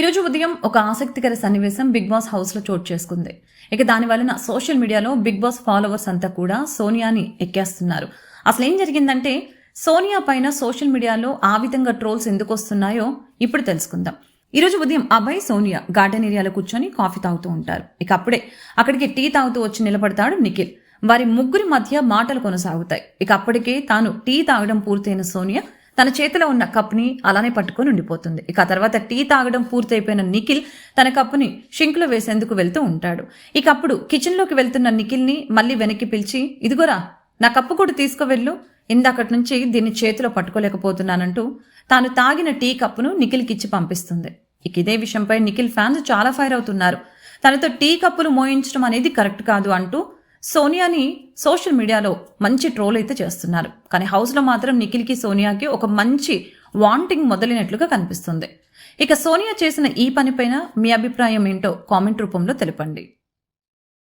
ఈరోజు ఉదయం ఒక ఆసక్తికర సన్నివేశం బిగ్ బాస్ హౌస్లో చోటు చేసుకుంది. ఇక దాని వలన సోషల్ మీడియాలో బిగ్ బాస్ ఫాలోవర్స్ అంతా కూడా సోనియాని ఎక్కేస్తున్నారు. అసలు ఏం జరిగిందంటే సోనియా పైన సోషల్ మీడియాలో ఆ విధంగా ట్రోల్స్ ఎందుకు వస్తున్నాయో ఇప్పుడు తెలుసుకుందాం. ఈరోజు ఉదయం అభయ్ సోనియా గార్డెన్ ఏరియాలో కూర్చొని కాఫీ తాగుతూ ఉంటారు. ఇక అప్పుడే అక్కడికి టీ తాగుతూ వచ్చి నిలబడతాడు నిఖిల్. వారి ముగ్గురి మధ్య మాటలు కొనసాగుతాయి. ఇక అప్పటికే తాను టీ తాగడం పూర్తయిన సోనియా తన చేతిలో ఉన్న కప్ని అలానే పట్టుకొని ఉండిపోతుంది. ఇక ఆ తర్వాత టీ తాగడం పూర్తయిపోయిన నిఖిల్ తన కప్పుని షింక్లో వేసేందుకు వెళ్తూ ఉంటాడు. ఇక అప్పుడు కిచెన్లోకి వెళ్తున్న నిఖిల్ని మళ్ళీ వెనక్కి పిలిచి ఇదిగోరా నా కప్పు కూడా తీసుకువెళ్ళు. ఇందాకటి నుంచి దీన్ని చేతిలో పట్టుకోలేకపోతున్నానంటూ తాను తాగిన టీ కప్పును నిఖిల్కి ఇచ్చి పంపిస్తుంది. ఇక ఇదే విషయంపై నిఖిల్ ఫ్యాన్స్ చాలా ఫైర్ అవుతున్నారు. తనతో టీ కప్పులు మోయించడం అనేది కరెక్ట్ కాదు అంటూ సోనియాని సోషల్ మీడియాలో మంచి ట్రోల్ అయితే చేస్తున్నారు. కానీ హౌస్లో మాత్రం నిఖిల్కి సోనియాకి ఒక మంచి వాంటింగ్ మొదలైనట్లుగా కనిపిస్తుంది. ఇక సోనియా చేసిన ఈ పనిపైన మీ అభిప్రాయం ఏంటో కామెంట్ రూపంలో తెలపండి.